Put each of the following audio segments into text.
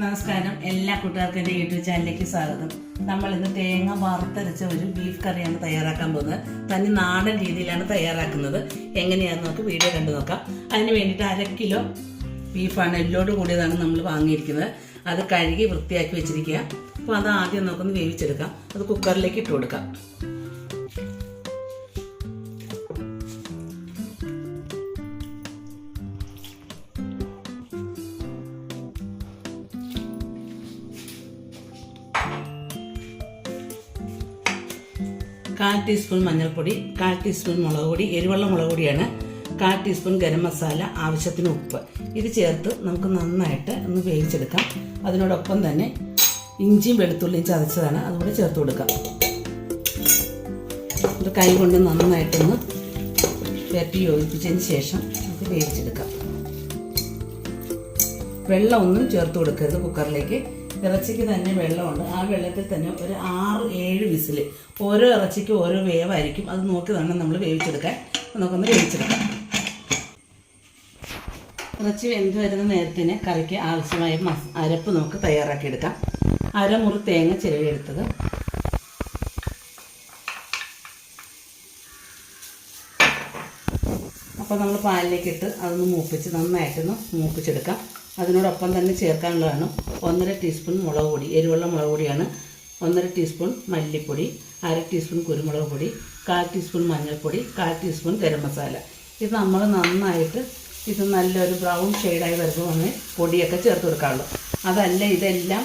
നമസ്കാരം. എല്ലാ കൂട്ടുകാർക്കും എന്റെ യൂട്യൂബ് ചാനലിലേക്ക് സ്വാഗതം. നമ്മൾ ഇന്ന് തേങ്ങ വറുത്തരച്ച ഒരു ബീഫ് കറിയാണ് തയ്യാറാക്കാൻ പോകുന്നത്. തനി നാടൻ രീതിയിലാണ് തയ്യാറാക്കുന്നത്. എങ്ങനെയാണെന്ന് നമുക്ക് വീഡിയോ കണ്ടു നോക്കാം. അതിന് വേണ്ടിയിട്ട് അര കിലോ ബീഫാണ് എല്ലോട് കൂടിയതാണ് നമ്മൾ വാങ്ങിയിരിക്കുന്നത്. അത് കഴുകി വൃത്തിയാക്കി വെച്ചിരിക്കുക. അപ്പോൾ അത് ആദ്യം നമുക്കൊന്ന് വേവിച്ചെടുക്കാം. അത് കുക്കറിലേക്ക് ഇട്ട് കൊടുക്കാം. കാൽ ടീസ്പൂൺ മഞ്ഞൾപ്പൊടി കാൽ ടീസ്പൂൺ മുളക് പൊടി എരിവെള്ള മുളക് പൊടിയാണ് കാൽ ടീസ്പൂൺ ഗരം മസാല ആവശ്യത്തിന് ഉപ്പ്. ഇത് ചേർത്ത് നമുക്ക് നന്നായിട്ട് ഒന്ന് വേവിച്ചെടുക്കാം. അതിനോടൊപ്പം തന്നെ ഇഞ്ചിയും വെളുത്തുള്ളിയും ചതച്ചതാണ് അതുകൂടെ ചേർത്ത് കൊടുക്കാം. ഇത് കൈ കൊണ്ട് നന്നായിട്ടൊന്ന് വരട്ടി യോജിപ്പിച്ചതിന് ശേഷം നമുക്ക് വേവിച്ചെടുക്കാം. വെള്ളമൊന്നും ചേർത്ത് കൊടുക്കരുത് കുക്കറിലേക്ക്. ഇറച്ചിക്ക് തന്നെ വെള്ളമുണ്ട്. ആ വെള്ളത്തിൽ തന്നെ ഒരു ആറ് ഏഴ് വിസിൽ. ഓരോ ഇറച്ചിക്ക് ഓരോ വേവായിരിക്കും. അത് നോക്കി തന്നെ നമ്മൾ വേവിച്ചെടുക്കാൻ. നമുക്കൊന്ന് വേവിച്ചെടുക്കാം. ഇറച്ചി വെന്ത് വരുന്ന നേരത്തിന് കറിക്ക് ആവശ്യമായ മസ് അരപ്പ് നമുക്ക് തയ്യാറാക്കിയെടുക്കാം. അരമുറി തേങ്ങ ചിരവിയെടുത്തത്. അപ്പോൾ നമ്മൾ പാലിലേക്കിട്ട് അതൊന്ന് മൂപ്പിച്ച് നന്നായിട്ടൊന്ന് മൂപ്പിച്ചെടുക്കാം. അതിനോടൊപ്പം തന്നെ ചേർക്കാനുള്ളതാണ് ഒന്നര ടീസ്പൂൺ മുളക് പൊടി എരിവുള്ള മുളക് പൊടിയാണ്. ഒന്നര ടീസ്പൂൺ മല്ലിപ്പൊടി അര ടീസ്പൂൺ കുരുമുളക് പൊടി കാൽ ടീസ്പൂൺ മഞ്ഞൾപ്പൊടി കാൽ ടീസ്പൂൺ ഗരം മസാല. ഇത് നമ്മൾ നന്നായിട്ട് ഇത് നല്ലൊരു ബ്രൗൺ ഷെയ്ഡായി വരുമ്പോൾ വന്ന് പൊടിയൊക്കെ ചേർത്ത് കൊടുക്കാറുള്ളൂ. അതല്ല ഇതെല്ലാം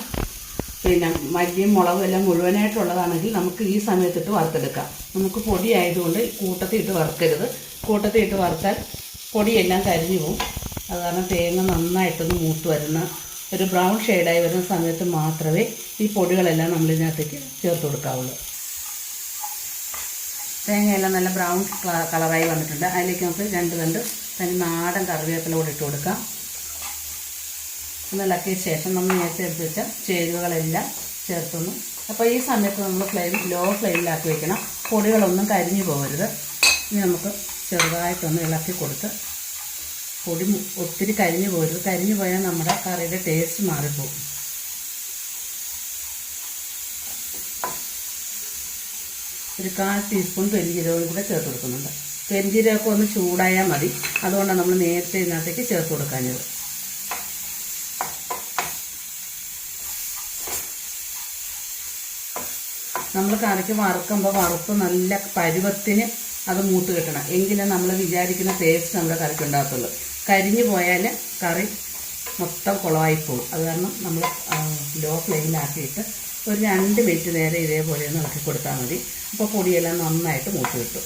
പിന്നെ മല്ലിയും മുളകും എല്ലാം മുഴുവനായിട്ടുള്ളതാണെങ്കിൽ നമുക്ക് ഈ സമയത്തിട്ട് വറുത്തെടുക്കാം. നമുക്ക് പൊടി ആയതുകൊണ്ട് കൂട്ടത്തിൽ വറുക്കരുത്. കൂട്ടത്തിൽ ഇട്ട് വറുത്താൽ പൊടിയെല്ലാം കരിഞ്ഞു പോകും അത് കാരണം തേങ്ങ നന്നായിട്ടൊന്ന് മൂത്ത് വരുന്ന ഒരു ബ്രൗൺ ഷെയ്ഡായി വരുന്ന സമയത്ത് മാത്രമേ ഈ പൊടികളെല്ലാം നമ്മൾ ഇതിനകത്തേക്ക് ചേർത്ത് കൊടുക്കാവുള്ളൂ. തേങ്ങയെല്ലാം നല്ല ബ്രൗൺ കളറായി വന്നിട്ടുണ്ട്. അതിലേക്ക് നമുക്ക് രണ്ട് രണ്ട് തനി നാടൻ കറിവേപ്പില കൂടി ഇട്ട് കൊടുക്കാം. ഒന്നിളക്കിയ ശേഷം നമ്മൾ നേരത്തെ എടുത്ത് വെച്ച ചേരുവകളെല്ലാം ചേർത്തുന്നു. അപ്പോൾ ഈ സമയത്ത് നമ്മൾ ഫ്ലെയിം ലോ ഫ്ലെയിമിലാക്കി വെക്കണം. പൊടികളൊന്നും കരിഞ്ഞു പോകരുത്. ഇനി നമുക്ക് ചെറുതായിട്ടൊന്ന് ഇളക്കി കൊടുത്ത് പൊടി ഒത്തിരി കരിഞ്ഞു പോരും. കരിഞ്ഞു പോയാൽ നമ്മുടെ കറിയുടെ ടേസ്റ്റ് മാറിപ്പോകും ഒരു കാൽ ടീസ്പൂൺ പെരിഞ്ചീരകം കൂടെ ചേർത്ത് കൊടുക്കുന്നുണ്ട്. പെരിഞ്ജീരകമൊക്കെ ഒന്ന് ചൂടായാൽ മതി. അതുകൊണ്ടാണ് നമ്മൾ നേരത്തെ ഇതിനകത്തേക്ക് ചേർത്ത് കൊടുക്കാഞ്ഞത്. നമ്മൾ കറിക്ക് വറുക്കുമ്പോൾ വറുപ്പ് നല്ല പരുവത്തിന് അത് മൂത്ത് കിട്ടണം. എങ്കിലേ നമ്മൾ വിചാരിക്കുന്ന ടേസ്റ്റ് നമ്മുടെ കറിക്ക് ഉണ്ടാകത്തുള്ളൂ. കരിഞ്ഞു പോയാൽ കറി മൊത്തം കുളമായി പോകും അത് കാരണം നമ്മൾ ലോ ഫ്ലെയിമിലാക്കിയിട്ട് ഒരു രണ്ട് മിനിറ്റ് നേരെ ഇതേപോലെ ഒന്ന് ഇളക്കി കൊടുത്താൽ മതി. അപ്പോൾ പൊടിയെല്ലാം നന്നായിട്ട് മൂത്ത് കിട്ടും.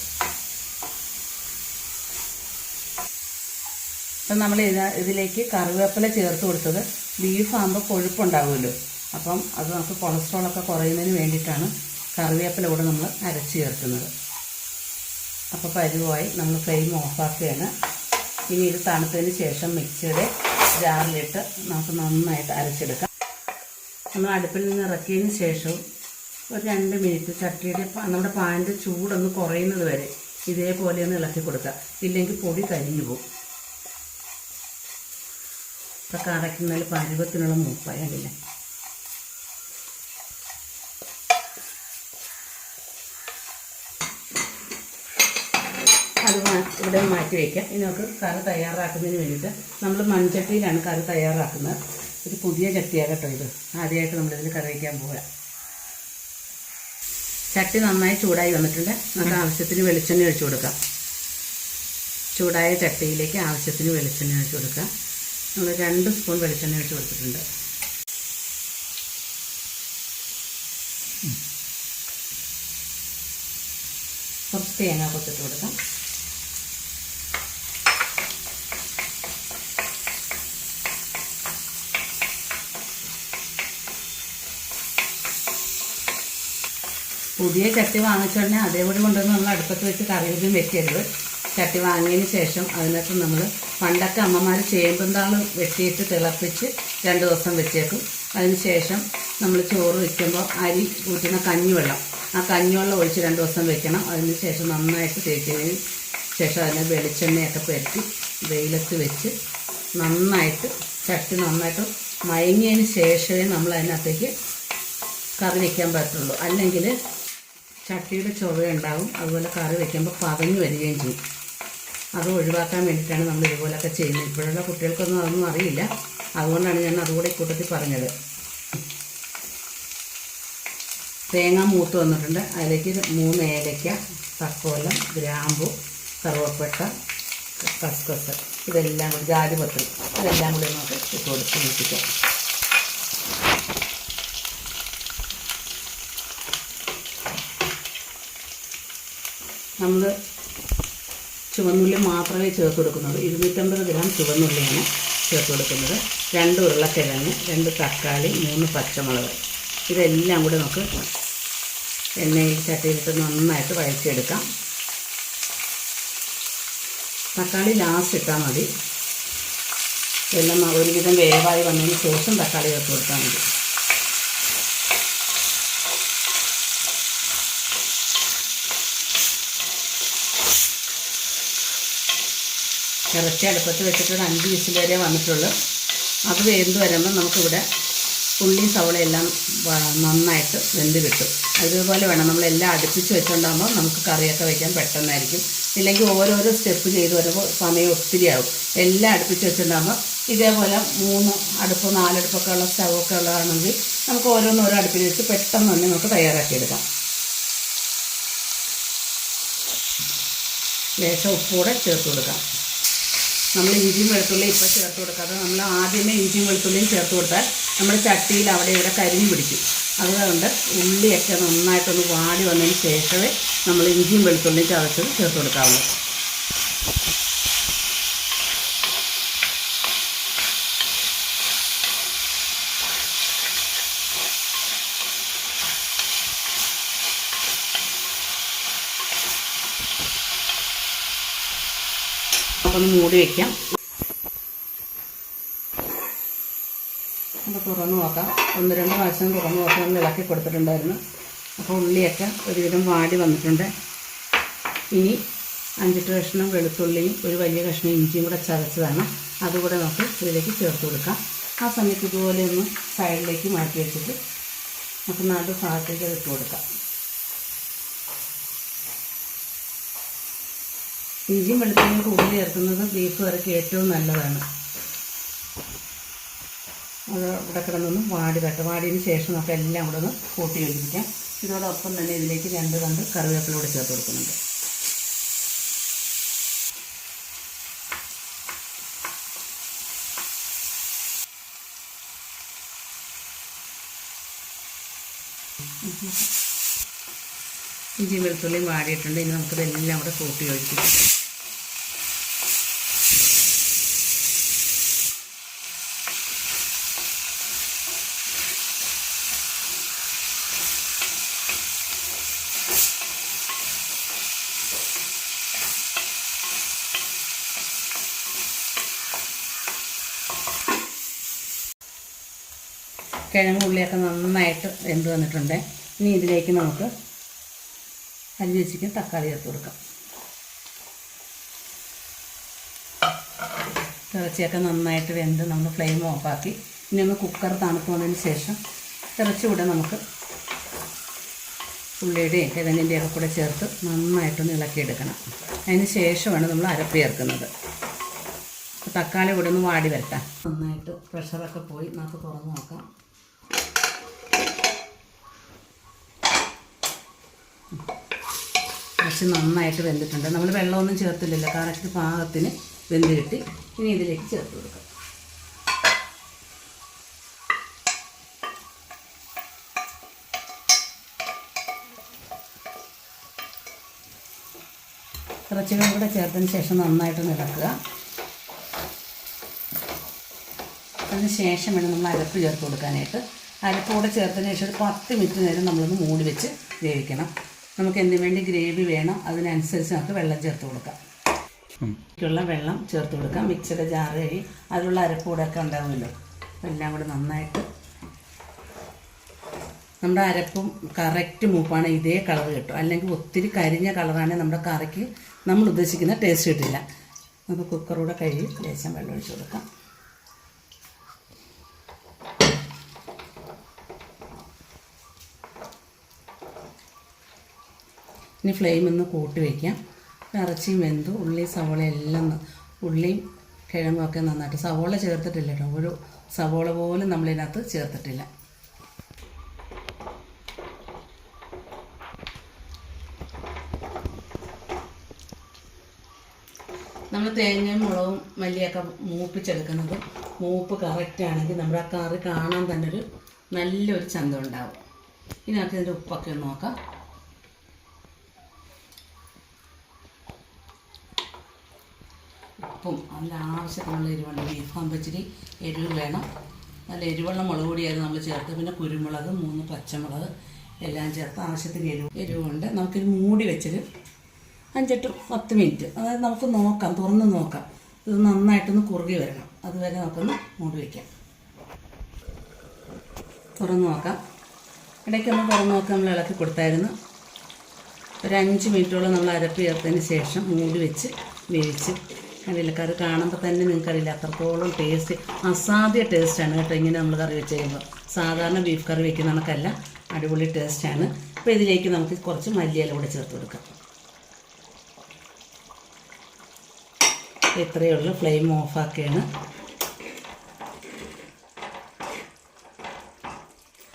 അപ്പം നമ്മൾ ഇത് ഇതിലേക്ക് കറിവേപ്പില ചേർത്ത് കൊടുത്തത് ബീഫാകുമ്പോൾ കൊഴുപ്പുണ്ടാവുമല്ലോ. അപ്പം അത് നമുക്ക് കൊളസ്ട്രോളൊക്കെ കുറയുന്നതിന് വേണ്ടിയിട്ടാണ് കറിവേപ്പില കൂടെ നമ്മൾ അരച്ച് ചേർക്കുന്നത്. അപ്പോൾ പരുവായി നമ്മൾ ഫ്ലെയിം ഓഫാക്കുകയാണ്. ഇനി ഇത് തണുത്തതിന് ശേഷം മിക്സിയുടെ ജാറിലിട്ട് നമുക്ക് നന്നായിട്ട് അരച്ചെടുക്കാം. നമ്മൾ അടുപ്പിൽ നിന്ന് ഇറക്കിയതിന് ശേഷം ഒരു രണ്ട് മിനിറ്റ് ചട്ടിയുടെ നമ്മുടെ പാനിന്റെ ചൂടൊന്ന് കുറയുന്നത് വരെ ഇതേപോലെ ഒന്ന് ഇളക്കി കൊടുക്കുക ഇല്ലെങ്കിൽ പൊടി കരിഞ്ഞു പോകും. ഇപ്പം കടയ്ക്കുന്നതിൽ പരുവത്തിനുള്ള മൂപ്പായി ഇവിടെ മാറ്റി വയ്ക്കാം ഇനി നമുക്ക് കറി തയ്യാറാക്കുന്നതിന് വേണ്ടിയിട്ട് നമ്മൾ മൺചട്ടിയിലാണ് കറി തയ്യാറാക്കുന്നത്. ഒരു പുതിയ ചട്ടിയാണ് കേട്ടോ ഇത്. ആദ്യമായിട്ട് നമ്മളിതിൽ കറി വയ്ക്കാൻ പോവുക. ചട്ടി നന്നായി ചൂടായി വന്നിട്ടുണ്ട്. നമുക്ക് ആവശ്യത്തിന് വെളിച്ചെണ്ണ ഒഴിച്ചു കൊടുക്കാം. ചൂടായ ചട്ടിയിലേക്ക് ആവശ്യത്തിന് വെളിച്ചെണ്ണ ഒഴിച്ചു കൊടുക്കാം. നമ്മൾ രണ്ട് സ്പൂൺ വെളിച്ചെണ്ണ ഒഴിച്ചു കൊടുത്തിട്ടുണ്ട്. കുറച്ച് തേങ്ങ കൊത്തിട്ട് കൊടുക്കാം. പുതിയ ചട്ടി വാങ്ങിച്ചുടനെ അതേപോലെ കൊണ്ടുവന്ന് നമ്മൾ അടുപ്പത്ത് വെച്ച് കറിയൊന്നും വെക്കരുത്. ചട്ടി വാങ്ങിയതിന് ശേഷം അതിനകത്ത് നമ്മൾ പണ്ടൊക്കെ അമ്മമാർ ചേമ്പുന്താൾ വെട്ടിയിട്ട് തിളപ്പിച്ച് രണ്ട് ദിവസം വെച്ചേക്കും. അതിന് ശേഷം നമ്മൾ ചോറ് വയ്ക്കുമ്പോൾ അരി കൂട്ടുന്ന കഞ്ഞിവെള്ളം. ആ കഞ്ഞിവെള്ളം ഒഴിച്ച് രണ്ട് ദിവസം വെക്കണം. അതിന് ശേഷം നന്നായിട്ട് തേച്ചതിന് ശേഷം അതിനെ വെളിച്ചെണ്ണയൊക്കെ പുരട്ടി വെയിലത്ത് വെച്ച് നന്നായിട്ട് ചട്ടി നന്നായിട്ട് മയങ്ങിയതിന് ശേഷമേ നമ്മൾ അതിനകത്തേക്ക് കറി വയ്ക്കാൻ പറ്റുള്ളൂ. അല്ലെങ്കിൽ ചട്ടിയുടെ ചുവയുണ്ടാവും അതുപോലെ കറി വയ്ക്കുമ്പോൾ പതഞ്ഞു വരികയും ചെയ്യും. അത് ഒഴിവാക്കാൻ വേണ്ടിയിട്ടാണ് നമ്മൾ ഇതുപോലൊക്കെ ചെയ്യുന്നത്. ഇപ്പോഴുള്ള കുട്ടികൾക്കൊന്നും അതൊന്നും അറിയില്ല. അതുകൊണ്ടാണ് ഞാൻ അതുകൂടെ ഇക്കൂട്ടത്തിൽ പറഞ്ഞത്. തേങ്ങ മൂത്ത് വന്നിട്ടുണ്ട്. അതിലേക്ക് മൂന്ന് ഏലയ്ക്ക തക്കോലം ഗ്രാമ്പു കറുവപ്പട്ട കസ്കസ്. ഇതെല്ലാം കൂടി ജാതിപത്രി. ഇതെല്ലാം കൂടി നമുക്ക് ഇട്ട് കൊടുത്ത് മൂപ്പിക്കാം നമ്മൾ ചുവന്നുള്ളി മാത്രമേ ചേർത്ത് കൊടുക്കുന്നുള്ളൂ ഇരുന്നൂറ്റമ്പത് ഗ്രാം ചുവന്നുള്ളിയാണ് ചേർത്ത് കൊടുക്കുന്നത്. രണ്ട് ഉരുളക്കിഴങ്ങ് രണ്ട് തക്കാളി മൂന്ന് പച്ചമുളക്. ഇതെല്ലാം കൂടി നമുക്ക് എണ്ണയിൽ ചട്ടിയിലിട്ട് നന്നായിട്ട് വഴറ്റിയെടുക്കാം. തക്കാളി ലാസ്റ്റ് ഇട്ടാൽ മതി. എല്ലാം ഒരുവിധം വേവായി വന്നതിന് ശേഷം തക്കാളി ചേർത്ത് കൊടുത്താൽ മതി. ഇറച്ചി അടുപ്പത്ത് വെച്ചിട്ട് ഒരു അഞ്ച് വിസിൽ വരെ വന്നിട്ടുള്ളൂ. അത് വെന്ത് വരുമ്പോൾ നമുക്കിവിടെ ഉള്ളി സവളയെല്ലാം നന്നായിട്ട് വെന്ത് കിട്ടും. അതുപോലെ വേണം. നമ്മളെല്ലാം അടുപ്പിച്ച് വെച്ചുകൊണ്ടാകുമ്പോൾ നമുക്ക് കറിയൊക്കെ വയ്ക്കാൻ പെട്ടെന്നായിരിക്കും. ഇല്ലെങ്കിൽ ഓരോരോ സ്റ്റെപ്പ് ചെയ്ത് വരുമ്പോൾ സമയം ഒത്തിരി ആവും. എല്ലാം അടുപ്പിച്ച് വെച്ചിട്ടുണ്ടാകുമ്പോൾ ഇതേപോലെ മൂന്ന് അടുപ്പ് നാലടുപ്പൊക്കെ ഉള്ള സ്റ്റവൊക്കെ ഉള്ളതാണെങ്കിൽ നമുക്ക് ഓരോന്നോരോ അടുപ്പിൽ വെച്ച് പെട്ടെന്ന് തന്നെ നമുക്ക് തയ്യാറാക്കിയെടുക്കാം. ലേശം ഉപ്പൂടെ ചേർത്ത് കൊടുക്കാം. നമ്മൾ ഇഞ്ചിയും വെളുത്തുള്ളിയും ഇപ്പോൾ ചേർത്ത് കൊടുക്കാതെ നമ്മൾ ആദ്യമേ ഇഞ്ചിയും വെളുത്തുള്ളിയും ചേർത്ത് കൊടുത്താൽ നമ്മുടെ ചട്ടിയിൽ അവിടെ ഇവിടെ കരിഞ്ഞ് പിടിക്കും. അതുകൊണ്ട് ഉള്ളിയൊക്കെ നന്നായിട്ടൊന്ന് വാടി വന്നതിന് ശേഷമേ നമ്മൾ ഇഞ്ചിയും വെളുത്തുള്ളിയും ചതച്ചത് ചേർത്ത് കൊടുക്കാവുള്ളൂ. നമുക്കൊന്ന് മൂടി വയ്ക്കാം അപ്പോൾ തുറന്ന് നോക്കാം. ഒന്ന് രണ്ട് പ്രാവശ്യം തുറന്ന് നോക്കാം. ഒന്ന് ഇളക്കി കൊടുത്തിട്ടുണ്ടായിരുന്നു. അപ്പോൾ ഉള്ളിയൊക്കെ ഒരുവിധം വാടി വന്നിട്ടുണ്ട്. ഇനി അഞ്ചെട്ട് കഷ്ണം വെളുത്തുള്ളിയും ഒരു വലിയ കഷ്ണം ഇഞ്ചിയും കൂടെ ചതച്ചതാണ് അതുകൂടെ നമുക്ക് ഇതിലേക്ക് ചേർത്ത് കൊടുക്കാം. ആ സമയത്ത് ഇതുപോലെ ഒന്ന് സൈഡിലേക്ക് മാറ്റി വെച്ചിട്ട് നമുക്ക് നാല് ഭാഗത്തേക്ക് ഇട്ട് കൊടുക്കാം. ഇഞ്ചിയും വെളുത്തുള്ളിയും കൂടുതൽ ചേർക്കുന്നത് ബീഫ് കറിക്ക് ഏറ്റവും നല്ലതാണ്. അത് ഇവിടെ കിടന്നൊന്ന് വാടി തട്ടെ വാടിയതിന് ശേഷം നമുക്ക് എല്ലാം കൂടെ ഒന്ന് കൂട്ടി യോജിപ്പിക്കാം. ഇതോടൊപ്പം തന്നെ ഇതിലേക്ക് രണ്ട് കണ്ട് കറിവേപ്പില കൂടെ ചേർത്ത് കൊടുക്കുന്നുണ്ട്. ഇഞ്ചിയും വെളുത്തുള്ളിയും വാടിയിട്ടുണ്ട് ഇനി നമുക്കിതെല്ലാം കൂടെ കൂട്ടി ഒഴിക്കും കിഴങ്ങുള്ളിയൊക്കെ നന്നായിട്ട് വെന്ത് വന്നിട്ടുണ്ട്. ഇനി ഇതിലേക്ക് നമുക്ക് അരിഞ്ഞ് വെച്ചിരിക്കുന്ന തക്കാളി ചേർത്ത് കൊടുക്കാം. ഇറച്ചിയൊക്കെ നന്നായിട്ട് വെന്ത് നമ്മൾ ഫ്ലെയിം ഓഫാക്കി. ഇനി ഒന്ന് കുക്കർ തണുത്ത് വന്നതിന് ശേഷം ഇറച്ചി കൂടെ നമുക്ക് ഉള്ളിയുടെയും കിഴങ്ങിന്റെയും ഒക്കെ കൂടെ ചേർത്ത് നന്നായിട്ടൊന്ന് ഇളക്കിയെടുക്കണം. അതിന് ശേഷമാണ് നമ്മൾ അരപ്പ് ചേർക്കുന്നത്. തക്കാളി കൂടെ ഒന്ന് വാടി വരട്ടെ. നന്നായിട്ട് പ്രഷറൊക്കെ പോയി. നമുക്ക് തുറന്ന് നോക്കാം. ഇറച്ചി നന്നായിട്ട് വെന്തിട്ടുണ്ട്. നമ്മൾ വെള്ളമൊന്നും ചേർത്തില്ലല്ലോ. കറക്റ്റ് പാകത്തിന് വെന്ത് കിട്ടി ഇനി ഇതിലേക്ക് ചേർത്ത് കൊടുക്കാം. ഇറച്ചികളും കൂടെ ചേർത്തതിന് ശേഷം നന്നായിട്ട് നിറക്കുക അതിന് ശേഷം വേണം നമ്മൾ അരപ്പ് ചേർത്ത് കൊടുക്കാനായിട്ട്. അരപ്പ് കൂടെ ചേർത്തതിന് ശേഷം ഒരു പത്ത് മിനിറ്റ് നേരം നമ്മളൊന്ന് മൂടി വെച്ച് വേവിക്കണം. നമുക്ക് എന്തിനു വേണ്ടി ഗ്രേവി വേണം അതിനനുസരിച്ച് നമുക്ക് വെള്ളം ചേർത്ത് കൊടുക്കാം. ഉള്ള വെള്ളം ചേർത്ത് കൊടുക്കാം. മിക്സിയുടെ ജാറ് കഴി അതിലുള്ള അരപ്പൂടൊക്കെ ഉണ്ടാവുമല്ലോ. എല്ലാം കൂടെ നന്നായിട്ട്. നമ്മുടെ അരപ്പും കറക്റ്റ് മൂപ്പാണ്. ഇതേ കളർ കിട്ടും. അല്ലെങ്കിൽ ഒത്തിരി കരിഞ്ഞ കളറാണ് നമ്മുടെ കറിക്ക് നമ്മൾ ഉദ്ദേശിക്കുന്ന ടേസ്റ്റ് കിട്ടില്ല. നമുക്ക് കുക്കറൂടെ കഴുകി ലേശം വെള്ളം ഒഴിച്ച് കൊടുക്കാം. ഇനി ഫ്ലെയിം ഒന്ന് കൂട്ടി വയ്ക്കാം ഇറച്ചിയും വെന്തു. ഉള്ളി സവോള എല്ലാം ഉള്ളിയും കിഴങ്ങും ഒക്കെ നന്നായിട്ട് സവോള ചേർത്തിട്ടില്ല കേട്ടോ. ഒരു സവോള പോലും നമ്മളിതിനകത്ത് ചേർത്തിട്ടില്ല. നമ്മൾ തേങ്ങയും മുളകും മല്ലിയൊക്കെ മൂപ്പിച്ചെടുക്കുന്നത് മൂപ്പ് കറക്റ്റ് ആണെങ്കിൽ നമ്മുടെ ആ കറി കാണാൻ തന്നെ ഒരു നല്ലൊരു ചന്തം ഉണ്ടാവും. ഇതിനകത്ത് ഇതിന്റെ ഉപ്പൊക്കെ നോക്കാം. ഉപ്പും അതിന്റെ ആവശ്യത്തിനുള്ള എരിവുണ്ട് ബീഫ് ആകുമ്പോൾ ഇച്ചിരി എരിവ് വേണം. നല്ല എരിവുള്ള മുളക് പൊടിയായിരുന്നു നമ്മൾ ചേർത്ത്. പിന്നെ കുരുമുളക് മൂന്ന് പച്ചമുളക് എല്ലാം ചേർത്ത് ആവശ്യത്തിന് എരിവ് എരിവുണ്ട്. നമുക്കിത് മൂടി വെച്ചൊരു അഞ്ചെട്ട് പത്ത് മിനിറ്റ്. അതായത് നമുക്ക് നോക്കാം തുറന്ന് നോക്കാം. ഇത് നന്നായിട്ടൊന്ന് കുറുകി വരണം. അതുവരെ നമുക്കൊന്ന് മൂടി വയ്ക്കാം തുറന്ന് നോക്കാം. ഇടയ്ക്കൊന്ന് തുറന്ന് നോക്കാം നമ്മൾ ഇളക്കി കൊടുത്തായിരുന്നു. ഒരു അഞ്ച് മിനിറ്റോളം നമ്മൾ അരപ്പ് ചേർത്തതിന് ശേഷം മൂടി വെച്ച് വേവിച്ച് കറിയില്ല കറി കാണുമ്പോൾ തന്നെ നിങ്ങൾക്കറിയില്ല. അത്രത്തോളം ടേസ്റ്റ് അസാധ്യ ടേസ്റ്റാണ് കേട്ടോ ഇങ്ങനെ നമ്മൾ കറി വെച്ച് കഴിയുമ്പോൾ സാധാരണ ബീഫ് കറി വെക്കുന്ന കണക്കല്ല അടിപൊളി ടേസ്റ്റാണ് അപ്പോൾ ഇതിലേക്ക് നമുക്ക് കുറച്ച് മല്ലിയില കൂടെ ചേർത്ത് കൊടുക്കാം. ഇത്രയേ ഉള്ളൂ. ഫ്ലെയിം ഓഫാക്കുകയാണ്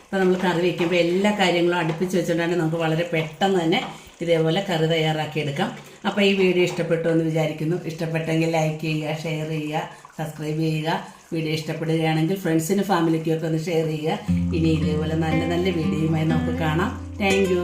അപ്പോൾ നമ്മൾ കറി വയ്ക്കുമ്പോൾ എല്ലാ കാര്യങ്ങളും അടുപ്പിച്ച് വെച്ചുകൊണ്ടാണ് നമുക്ക് വളരെ പെട്ടെന്ന് തന്നെ ഇതേപോലെ കറി തയ്യാറാക്കിയെടുക്കാം. അപ്പോൾ ഈ വീഡിയോ ഇഷ്ടപ്പെട്ടു എന്ന് വിചാരിക്കുന്നു. ഇഷ്ടപ്പെട്ടെങ്കിൽ ലൈക്ക് ചെയ്യുക ഷെയർ ചെയ്യുക സബ്സ്ക്രൈബ് ചെയ്യുക. വീഡിയോ ഇഷ്ടപ്പെടുകയാണെങ്കിൽ ഫ്രണ്ട്സിനും ഫാമിലിക്കും ഒക്കെ ഒന്ന് ഷെയർ ചെയ്യുക. ഇനി ഇതേപോലെ നല്ല നല്ല വീഡിയോയുമായി നമുക്ക് കാണാം. താങ്ക്